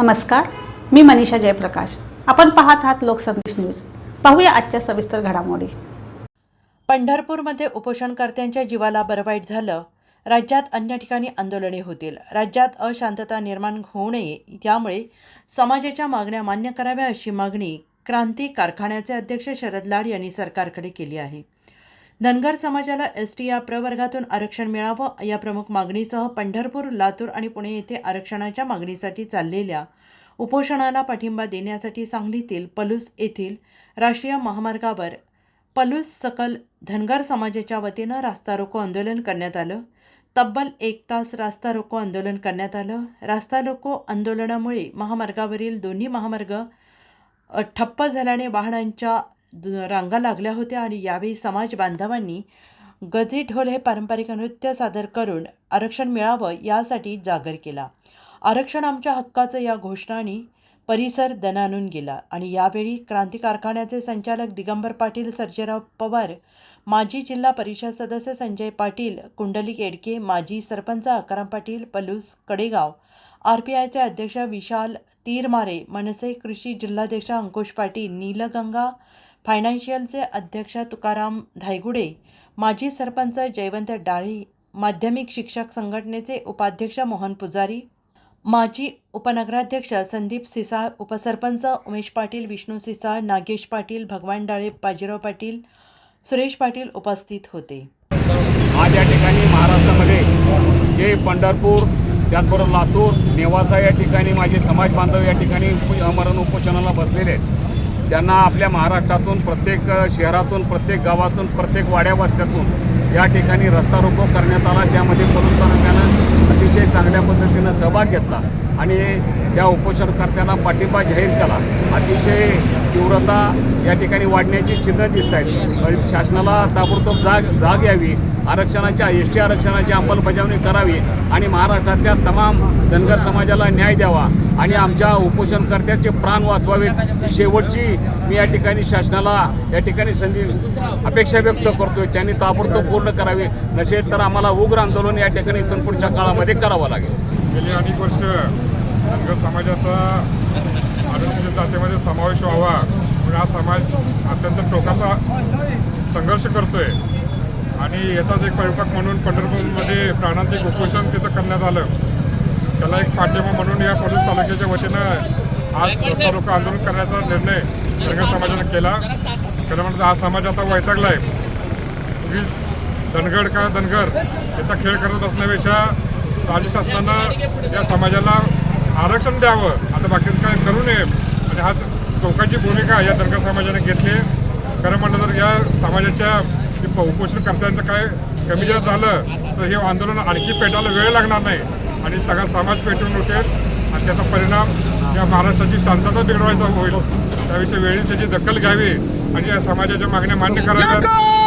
नमस्कार मी मनीषा जयप्रकाश. आपण पाहत आहात लोकसंदेश न्यूज. पाहूया आजच्या सविस्तर घडामोडी. पंढरपूरमध्ये उपोषणकर्त्यांच्या जीवाला बरं वाईट झालं. राज्यात अन्य ठिकाणी आंदोलने होतील. राज्यात अशांतता निर्माण होऊ नये त्यामुळे समाजाच्या मागण्या मान्य कराव्या अशी मागणी क्रांती कारखान्याचे अध्यक्ष शरद लाड यांनी सरकारकडे केली आहे. धनगर समाजाला एस टी या प्रवर्गातून आरक्षण मिळावं या प्रमुख मागणीसह पंढरपूर लातूर आणि पुणे येथे आरक्षणाच्या मागणीसाठी चाललेल्या उपोषणाला पाठिंबा देण्यासाठी सांगलीतील पलूस येथील राष्ट्रीय महामार्गावर पलूस सकल धनगर समाजाच्या वतीनं रास्ता रोको आंदोलन करण्यात आलं. तब्बल एक तास रास्ता रोको आंदोलन करण्यात आलं. रास्ता रोको आंदोलनामुळे महामार्गावरील दोन्ही महामार्ग ठप्प झाल्याने वाहनांच्या रांगा लागल्या होत्या आणि यावेळी समाज बांधवांनी गजे ढोल हे पारंपरिक नृत्य सादर करून आरक्षण मिळावं यासाठी जागर केला. आरक्षण आमच्या हक्काचं या घोषणाने परिसर दणानून गेला आणि यावेळी क्रांती कारखान्याचे संचालक दिगंबर पाटील सर्जेराव पवार माजी जिल्हा परिषद सदस्य संजय पाटील कुंडलिक एडके माजी सरपंच अकराम पाटील पलूस कडेगाव आर पी आयचे अध्यक्ष विशाल तीरमारे मनसे कृषी जिल्हाध्यक्ष अंकुश पाटील नीलगंगा फायनान्शियलचे अध्यक्ष तुकाराम धायगुडे माजी सरपंच जयवंत डाळी माध्यमिक शिक्षक संघटनेचे उपाध्यक्ष मोहन पुजारी माजी उपनगराध्यक्ष संदीप सिसाळ उपसरपंच उमेश पाटील विष्णू सिसाळ नागेश पाटील भगवान डाळे बाजीराव पाटील सुरेश पाटील उपस्थित होते. आज या ठिकाणी महाराष्ट्रामध्ये जे पंढरपूर त्याचबरोबर लातूर नेवासा या ठिकाणी माझे समाज बांधव या ठिकाणी मरण अमरण उपोषणाला बसलेले आहेत. त्यांना आपल्या महाराष्ट्रातून प्रत्येक शहरातून प्रत्येक गावातून प्रत्येक वाड्यावस्त्यातून या ठिकाणी रस्ता रोको करण्यात आला. त्यामध्ये पोलीस अतिशय चांगल्या पद्धतीनं सहभाग घेतला आणि त्या उपोषणकर्त्यांना पाठिंबा जाहीर केला. अतिशय तीव्रता या ठिकाणी वाढण्याची चिन्ह दिसत आहेत. शासनाला ताबडतोब जाग जाग यावी. आरक्षणाच्या एस टी आरक्षणाची अंमलबजावणी करावी आणि महाराष्ट्रातल्या तमाम धनगर समाजाला न्याय द्यावा आणि आमच्या उपोषणकर्त्याचे प्राण वाचवावेत. शेवटची मी या ठिकाणी शासनाला या ठिकाणी संधी अपेक्षा व्यक्त करतोय. त्यांनी ताबडतोब पूर्ण करावी. नसेल तर आम्हाला उग्र आंदोलन या ठिकाणी इथून पुढच्या काळामध्ये करावं लागेल. गेली अनेक वर्ष धनगर समाजाचा अनुसूचित जातीमध्ये समावेश व्हावा. म्हणून हा समाज अत्यंत टोकाचा संघर्ष करतोय. आणि याचाच एक परिपाक म्हणून पंढरपूरमध्ये प्राणांतिक उपोषण तिथं करण्यात आलं. त्याला एक पाठिंबा म्हणून या पलूस तालुक्याच्या वतीनं आज रस्ता रोको आंदोलन करण्याचा निर्णय सगळ्या समाजानं केला. खरं म्हणतं हा समाज आता वैतागला आहे उगीच धनगड का धनगर याचा खेळ करत असण्यापेक्षा राज्य शासनानं या समाजाला आरक्षण द्यावं. आता बाकीचं काय करू नये. आणि हा टोकाची भूमिका या धनगर समाजाने घेतली. खरं म्हणलं तर या समाजाच्या जे प- उपोषणकर्त्यांचं काय कमी जर झालं तर हे आंदोलन आणखी पेटायला वेळ लागणार नाही. आणि सगळा समाज पेटून उठेल. आणि त्याचा परिणाम या महाराष्ट्राची शांतता बिघडवायचा होईल. त्याविषयी वेळी त्याची दखल घ्यावी आणि या समाजाच्या मागण्या मान्य कराव्यात.